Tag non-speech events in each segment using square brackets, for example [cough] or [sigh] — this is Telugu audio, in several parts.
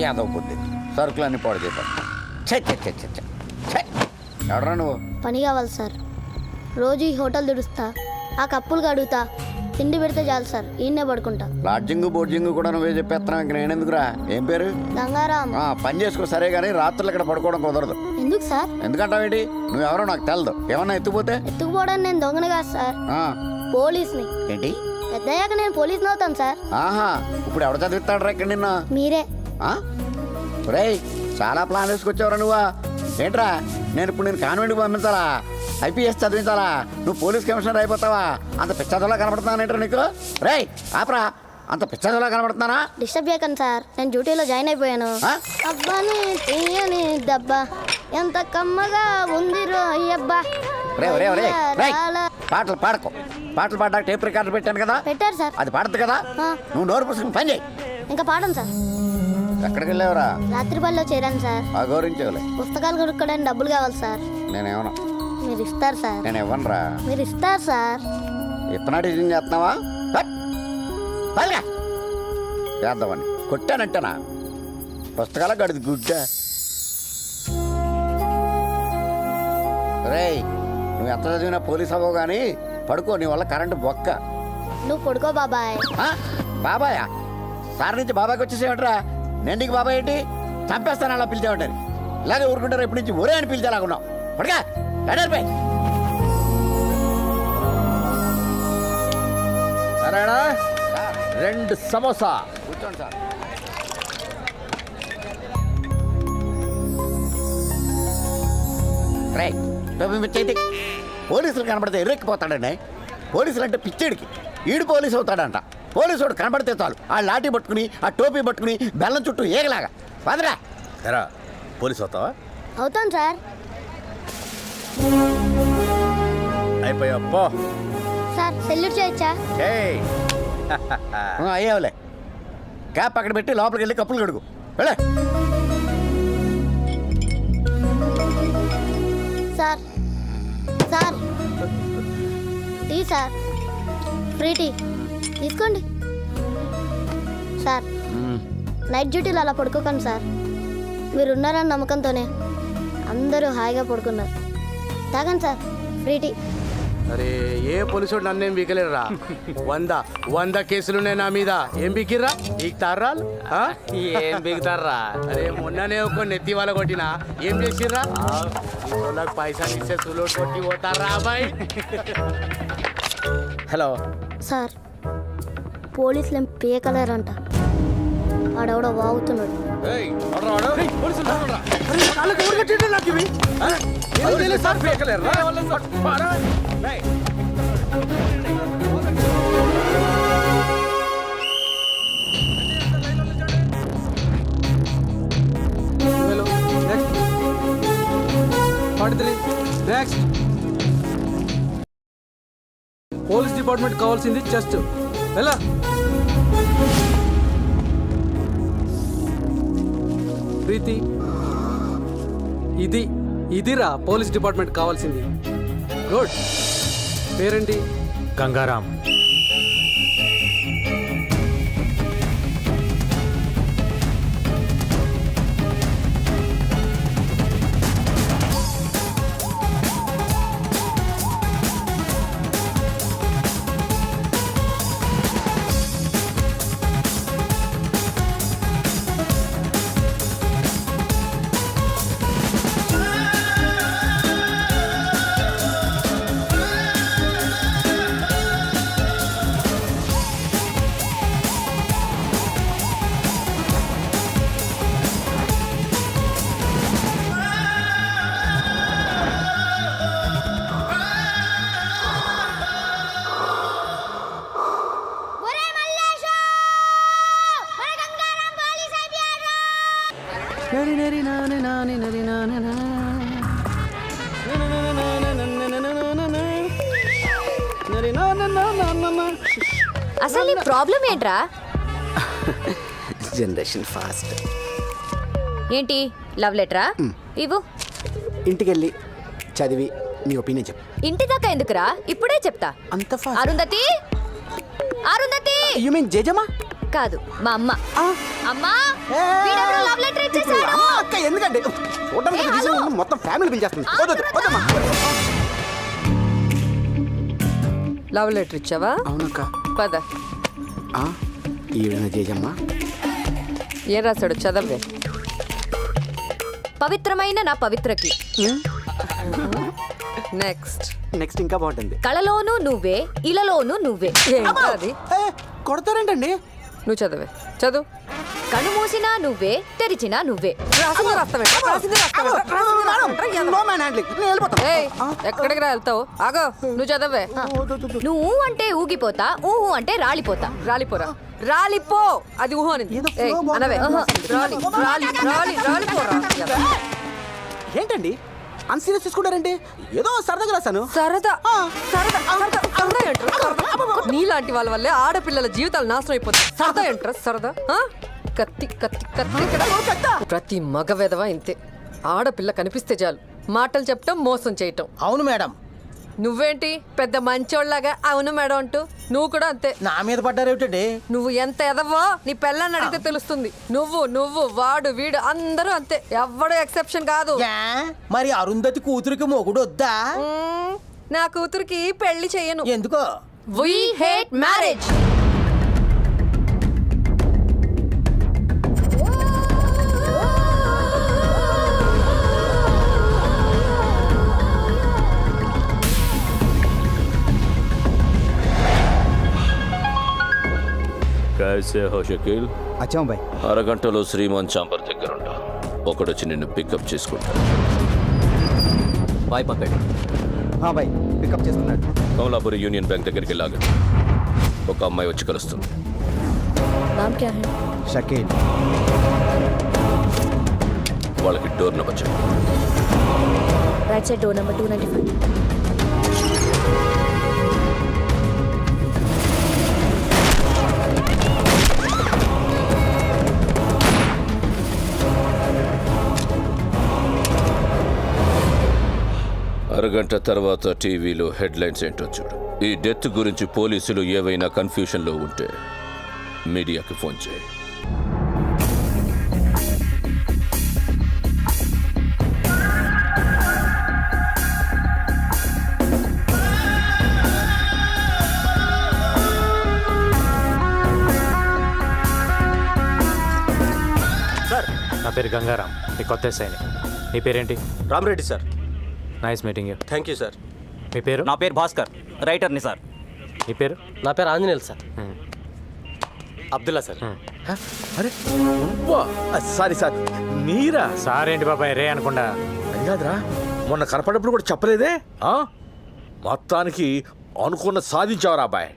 యాదవ్ బుద్ధి సరుకులన్నీ పాడు చేద్దాం ఎవడరా నువ్వు? పని కావాలి సార్. రోజు ఈ హోటల్ తుడుస్తా ఆ కప్పులు కడుగుతా తిండి పెడితే చాలు సార్ ఈయన్నే పడుకుంటా. లాడ్జింగ్ బోర్జింగ్ కూడా నువ్వే చెప్పేస్తున్నావు ఇంక నేనెందుకురా? ఏం పేరు? గంగారాం. ఆ, పని చేసుకో సరే కానీ రాత్రులు ఇక్కడ పడుకోవడం కుదరదు. ఎందుకు సార్? ఎందుకంటావేంటి నువ్వెవరో నాకు తెలదు. ఏమన్నా ఎత్తుపోతే ఎత్తుకుపోవడానికి నేను దొంగను కాదు సార్. ఆ, పోలీస్ని. ఏంటి? పెద్దయ్యాక నేను పోలీస్ని అవుతాను సార్. ఆహా ఇప్పుడు ఎవడ చదివిస్తాడు ఇక్కడ నిన్న? మీరే. రేయ్ చాలా ప్లాన్ వేసుకొచ్చావురా నువ్వా. ఏంట్రా నేను ఇప్పుడు నేను కాన్వెంట్కి పంపించాలా? ఐపీఎస్ చదివించాలా? నువ్వు పోలీస్ కమిషనర్ అయిపోతావా? అంత పిచ్చదోలా కనబడుతున్నానేంట్రా నీకు? రేయ్ ఆపరా. అంత పిచ్చదోలా కనబడుతున్నానా? డిస్టర్బ్ చేయకండి సార్. నేను డ్యూటీలో జాయిన్ అయిపోయాను? అబ్బాని తీయని దబ్బా. ఎంత కమ్మగా ఉంది రో అబ్బా. రే రే రే రే. పాటలు పాడకు. పాటలు పాడడానికి టేప్ రికార్డర్ పెట్టాను కదా? పెట్టారు సార్. అది పాడద్దు కదా. నువ్వు నోరు పుస్తకం పని చేయి. ఇంకా పాడండి సార్. ఎక్కడికి వెళ్ళావురా రాత్రి బడిలో చేరాను సార్. ఆ గౌరవించవులే పుస్తకాలు కొనుక్కోవడానికి డబ్బులు కావాలి సార్. నేనేమన్నా మీరు ఇస్తారు సార్. నేను ఇవ్వనురా మీరు ఇస్తారు సార్. ఇత్తనా టీచింగ్ చేస్తున్నావా! పల్గా. చేద్దామని కొట్టానంటనా? పుస్తకాల గడిది గుడ్డ? రేయ్ నువ్వు ఎంత చదివినా పోలీస్ అవ్వవు కానీ పడుకో నీ వల్ల కరెంటు బొక్క. నువ్వు పడుకో బాబాయ్. ఆ? బాబాయా? సార్ నుంచి బాబాయ్కి వచ్చేసేమంటరా నేను నీకు బాబాయ్ ఏంటి? చంపేస్తాను అలా పిలిచామంటారు ఇలాగే ఊరుకుంటారు ఎప్పటి నుంచి ఒరే అని పిలిచేలాగున్నావు పడగా ఎడర్పై సరేనా రెండు సమోసా. కూర్చోండి సార్. రే మిచ్చేది పోలీసులు కనబడితే ఎర్రెక్కిపోతాడండి. పోలీసులు అంటే పిచ్చేడికి. ఈడు పోలీసు అవుతాడంట. పోలీసుడు కనబడితే చాలు. ఆ లాఠీ పట్టుకుని ఆ టోపీ పట్టుకుని బెల్లం చుట్టూ ఏగలాగా. పదరా. ఎరా పోలీస్ అవుతావా అవుతాను సార్. అయిపోయా పో. సార్ సెల్యూట్ చేయొచ్చా? ఏయ్. అయ్యేవలే. క్యాప్ అక్కడ పెట్టి లోపలికి వెళ్ళి కప్పులు కడుగు. వెళ్ళే. Sir. Sir. Tea sir. Free tea. తీసుకోండి. సార్. నైట్ డ్యూటీలో అలా పడుకోకండి సార్. మీరు ఉన్నారన్న నమ్మకంతోనే అందరూ హాయిగా పడుకున్నారు. తాగండి సార్ ఫ్రీ టీ. అరే ఏ పోలీసు నన్నేం బీకలేరురా వంద వంద కేసులున్నాయి నా మీద. ఏం బీకిర్రా? బీక్తారా ఏం బిగుతారా అరే మొన్ననే ఒక నెత్తి వాళ్ళ కొట్టినా. ఏం చేసిర్రా? వాళ్ళకి పైసలు ఇస్తే కొట్టి పోతారా అబ్బాయి. హలో. సార్ పోలీసులు ఏం పీకలేరంట. ఆడెవడో వాగుతున్నాడు. నెక్స్ట్ పోలీస్ డిపార్ట్మెంట్ కావాల్సింది చెస్ట్. ఎలా ప్రీతి ఇది ఇదిరా పోలీస్ డిపార్ట్మెంట్ కావాల్సింది. గుడ్. పేరేంటి? గంగారాం. అసలు నీ ప్రాబ్లం ఏంట్రా? జనరేషన్ ఫాస్ట్ ఏంటి? లవ్ లెటరా ఇవ్వు. ఇంటికెళ్ళి చదివి నీ ఒపీనియన్ చెప్పు. ఇంటి దాకా ఎందుకురా? ఇప్పుడే చెప్తా. అంత fast Arundhati! Arundhati! You mean జేజమా కాదు మా అమ్మ. అమ్మా! వీడెవరో లవ్ లెటర్ ఇచ్చేసాడు అమ్మ, అక్క ఎందుకండి చూడడానికి. ముందు మొత్తం ఫ్యామిలీ పిలిచేస్తుంది. వద్దు, వద్దు, వద్దమ్మా. లవ్ లెటర్ ఇచ్చావా? అవునక్క. పద. ఆ, ఈవిడ జేజమ్మ? ఏం రాశాడు? చదవే పవిత్రమైన నా పవిత్రకి. నెక్స్ట్. నెక్స్ట్ ఇంకా బాగుంటుంది. కళలోనూ నువ్వే ఇలలోనూ నువ్వే. అది. కొడతారేంటండి? నువ్వు చదివే. చదువు. కను మూసినా నువ్వే తెరిచినా నువ్వే. ఏయ్ ఎక్కడికి రా వెళ్తావు? ఆగో నువ్వు చదవే. నువ్వు అంటే ఊగిపోతా ఊహు అంటే రాలిపోతా. రాలిపోరా. రాలిపో. అది ఊహ అనింది. ఏదో ఏయ్, flow అనవే. బాగుంది. రాలి రాలి రాలి రాలిపోరా. ఎదవ. ఏంటండి? అన్సీరియస్ తీసుకుంటారండి ఏదో సరదాగా రాశాను. సరదా. సరదా సరదా. సరదా ఏంట్రా? సరదా నీలాంటి వాళ్ళ వల్లే ఆడపిల్లల జీవితాలు నాశనం అయిపోతాయి. సరదా ఏంట్రా? సరదా. ఆ? కత్తి కత్తి కత్తి ప్రతి మగ వెధవ ఇంతే. ఆడపిల్ల కనిపిస్తే చాలు. మాటలు చెప్పటం మోసం చేయటం. అవును మేడం. నువ్వేంటి? పెద్ద మంచోళ్ళలాగా అవును మేడం అంటూ. నువ్వు కూడా అంతే. నా మీద పడ్డారేమిటండి నువ్వు ఎంత ఎదవో నీ పెళ్ళని అడిగితే తెలుస్తుంది. నువ్వు నువ్వు వాడు వీడు అందరూ అంతే. ఎవ్వడు ఎక్సెప్షన్ కాదు. మరి అరుంధతి కూతురికి మొగుడు వద్దా? నా కూతురికి పెళ్ళి చెయ్యను ఎందుకో? వి హేట్ మ్యారేజ్ కైసే హో షకీల్ అచ్చా బాయ్ అరగంటలో శ్రీమాన్ చాంబర్ దగ్గర ఉంటా ఒకడొచ్చి నిన్ను పికప్ చేసుకుంటా. Bye పక్కడి bye. పికప్ చేస్తున్నాడు. కమలాపురి యూనియన్ బ్యాంక్ దగ్గరికి వెళ్ళాగా ఒక అమ్మాయి వచ్చి కలుస్తుంది. నామ్ క్యా హై షకీల్. వాళ్ళకి డోర్ నెంబర్ చెప్పు. Right side door number two ninety five అరగంట తర్వాత టీవీలో హెడ్లైన్స్ ఏంటో చూడు. ఈ డెత్ గురించి పోలీసులు ఏవైనా కన్ఫ్యూషన్లో ఉంటే మీడియాకి ఫోన్ చేయి. నా పేరు గంగారాం నీ కొత్త సైని నీ పేరేంటి? Ramareddy sir. Nice meeting you thank you sir మీ పేరు? నా పేరు భాస్కర్. రైటర్ని సార్ నీ పేరు? నా పేరు ఆంజనేయులు సార్ అబ్దుల్లా సార్ అరే సారీ సార్. మీరా? సార్ ఏంటి బాబాయ్ రే అనుకుండా. అది కాదురా. మొన్న కనపడినప్పుడు కూడా చెప్పలేదే? ఆ? మొత్తానికి అనుకున్న సాధించావురా అబ్బాయి.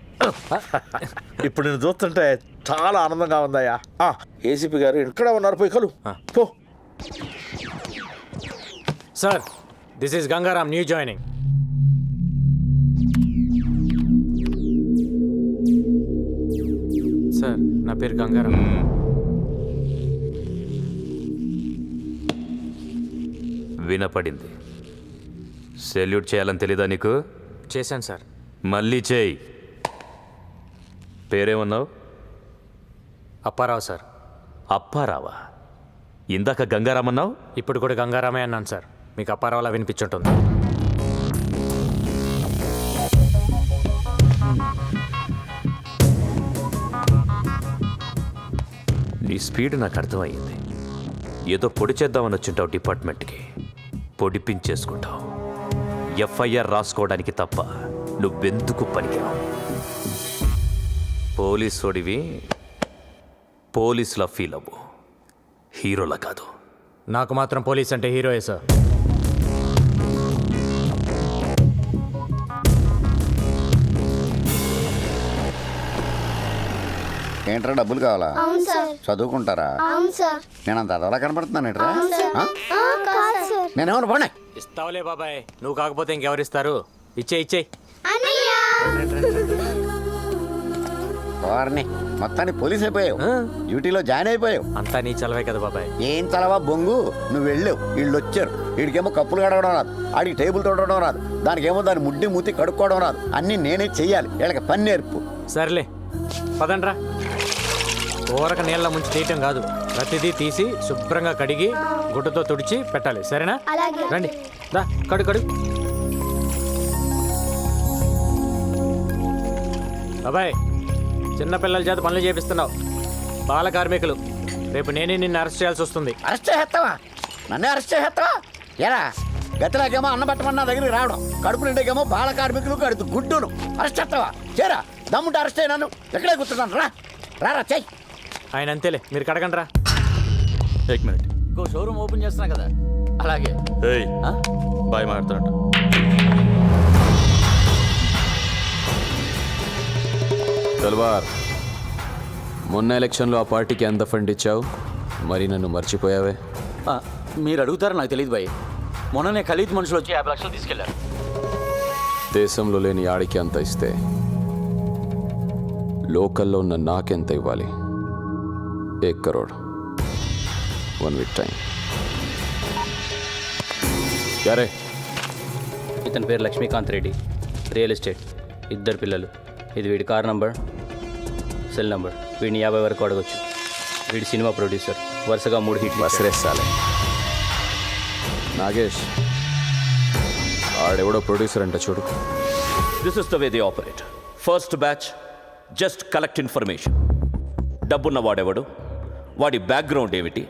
ఇప్పుడు నేను చూస్తుంటే చాలా ఆనందంగా ఉందయ్యా. ఆ, ఏసీపీ గారు ఇక్కడ ఉన్నారు పోయి కలు. పో. Sir this is Gangaram new joining sir నా పేరు గంగారాం వినపడింది. సెల్యూట్ చేయాలని తెలీదా నీకు? చేశాను సార్ మళ్ళీ చేయి. పేరేమన్నావు? అప్పారావు సార్ అప్పారావా? ఇందాక గంగారామన్నావు ఇప్పుడు కూడా గంగారామే అన్నాను సార్ మీకు అప్పారావులా వినిపించుంటుంది. నీ స్పీడ్ నాకు అర్థమయ్యింది. ఏదో పొడి చేద్దామని వచ్చింటావు డిపార్ట్మెంట్కి. పొడిపించేసుకుంటావు ఎఫ్ఐఆర్ రాసుకోవడానికి తప్ప నువ్వెందుకు పనికిరావు? పోలీసోడివి పోలీసులా ఫీల్ అవ్వు హీరోలా కాదు. నాకు మాత్రం పోలీస్ అంటే హీరోయే సార్. ఏంట్రా డబ్బులు కావాలా? అవును సార్. చదువుకుంటారా? అవును సార్. నేను అంత అదోలా కనపడుతున్నాను ఏంట్రా? ఆ? ఆ, కాదు సార్. నేనేమన్నా పోనీ? ఇస్తావులే బాబాయ్. నువ్వు కాకపోతే ఇంకెవరిస్తారు ఇచ్చే ఇచ్చే అన్నయ్య! వారిని మొత్తానికి పోలీస్ అయిపోయావు. డ్యూటీలో జాయిన్ అయిపోయావు. అంతా నీ చలవే కదా బాబాయ్. ఏం చలవా బొంగు? నువ్వు వెళ్ళావు వీళ్ళు. వచ్చారు వీడికేమో కప్పులు కడగడం రాదు. ఆడికి టేబుల్ తొడవడం రాదు. దానికేమో దాని ముడ్డి మూతి కడుక్కోవడం రాదు. అన్నీ నేనే చెయ్యాలి. వీళ్ళకి పని నేర్పు. సర్లే. పదండ్రా. ఊరక నీళ్ళ ముంచి తీయటం కాదు. ప్రతిదీ తీసి శుభ్రంగా కడిగి గుడ్డతో తుడిచి పెట్టాలి. సరేనా? అలాగే. రండి. దా కడు కడు. బాబాయ్ చిన్నపిల్లల చేత పనులు చేపిస్తున్నావు. బాల కార్మికులు. రేపు నేనే నిన్ను అరెస్ట్ చేయాల్సి వస్తుంది. అరెస్ట్ చేస్తావా నన్నే అరెస్ట్ చేస్తావా ఎరా గతిలాగేమో అన్న పెట్టమన్న దగ్గరికి రావడం. కడుపు నిండాకేమో బాల కార్మికులు కడుపు గుడ్డును. అరెస్ట్ చేస్తావా? చేరా దమ్ముంటే అరెస్ట్ అయినా ఎక్కడే కూర్చున్నాను రా. రారా చెయ్యి. ఆయన అంతేలే మీరు కడగండి రా ఏక్ మినిట్ ఇంకో షోరూమ్ ఓపెన్ చేస్తున్నా కదా. అలాగే. ఏయ్ బాయ్ మాట్లాడుతున్నట్టు తల్వార్ మొన్న ఎలక్షన్లో ఆ పార్టీకి ఎంత ఫండ్ ఇచ్చావు? మరి నన్ను మర్చిపోయావే? మీరు అడుగుతారు నాకు తెలియదు భయ్ మొన్ననే ఖలీద్ మనుషులు వచ్చి యాభై లక్షలు తీసుకెళ్ళారు. దేశంలో లేని ఆడికి అంత ఇస్తే లోకల్లో ఉన్న నాకెంత ఇవ్వాలి? ఏక్ కరోడ్ వన్ వీక్ టైం యారే ఇతని పేరు లక్ష్మీకాంత్ రెడ్డి. రియల్ ఎస్టేట్ ఇద్దరు పిల్లలు. ఇది వీడి కార్ నంబర్ సెల్ నంబర్. వీడిని యాభై వరకు అడగొచ్చు. వీడి సినిమా ప్రొడ్యూసర్ వరుసగా మూడు హిట్లు ఇచ్చాడు. బసరేసాలే నాగేష్ ఆడెవడో ప్రొడ్యూసర్ అంట చూడు. This is the way they operate first batch just collect information డబ్బున్న వాడెవడు? వాడి బ్యాక్గ్రౌండ్ ఏమిటి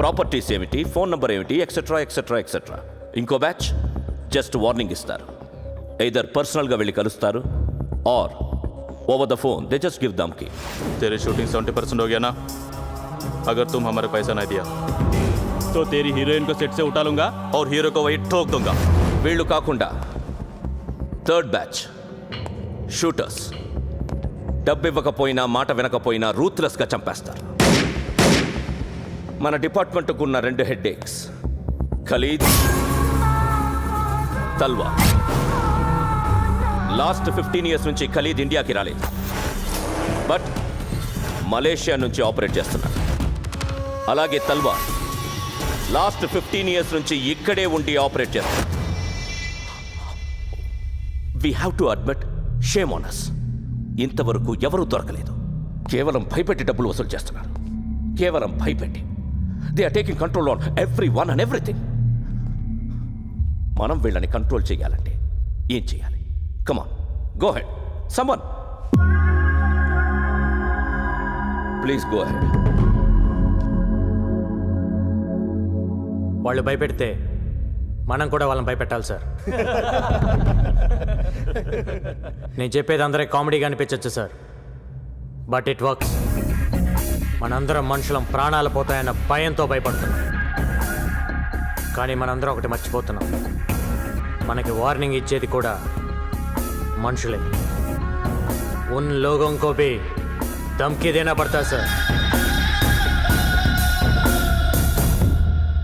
ప్రాపర్టీస్ ఏమిటి ఫోన్ నెంబర్ ఏమిటి ఎక్సెట్రా ఎక్సెట్రా ఎక్సెట్రా ఇంకో బ్యాచ్ జస్ట్ వార్నింగ్ ఇస్తారు ఎయిదర్ పర్సనల్గా వెళ్ళి కలుస్తారు or over the phone they just give them కి तेरी शूटिंग सेवेंटी परसेंट हो गया ना अगर तुम हमारे पैसा नहीं दिया तो तेरी हीरोइन को सेट से उठा लूंगा और हीरो को वही ठोक दूंगा వీళ్ళు కాకుండా థర్డ్ బ్యాచ్ షూటర్స్ డబ్బు ఇవ్వకపోయినా మాట వినకపోయినా రూత్లెస్గా చంపేస్తారు మన డిపార్ట్మెంట్కు ఉన్న రెండు head X Khalid Talha. Last fifteen years నుంచి ఖలీద్ ఇండియాకి రాలేదు. బట్ మలేషియా నుంచి ఆపరేట్ చేస్తున్నారు. అలాగే తల్వా లాస్ట్ ఫిఫ్టీన్ ఇయర్స్ నుంచి ఇక్కడే ఉండి ఆపరేట్ చేస్తున్నాడు we have to admit shame on ఇంతవరకు ఎవరూ దొరకలేదు. కేవలం భయపెట్టి డబ్బులు వసూలు చేస్తున్నారు. కేవలం భయపెట్టి. They are taking control on everyone and everything మనం వీళ్ళని కంట్రోల్ చేయాలంటే ఏం చేయాలి? Come on go ahead Suman please go ahead వాళ్ళు భయపెడితే మనం కూడా వాళ్ళని భయపెట్టాలి సార్. [laughs] నేను చెప్పేది అందరికి కామెడీగా అనిపించవచ్చు సార్. బట్ ఇట్ వర్క్స్ మనందరం మనుషులం ప్రాణాలు పోతాయన్న భయంతో భయపడుతున్నాం. కానీ మనందరం ఒకటి మర్చిపోతున్నాం. మనకి వార్నింగ్ ఇచ్చేది కూడా మనుషులే. ఉన్ లోగం కోపి దమ్కి దేనా పడతా సార్?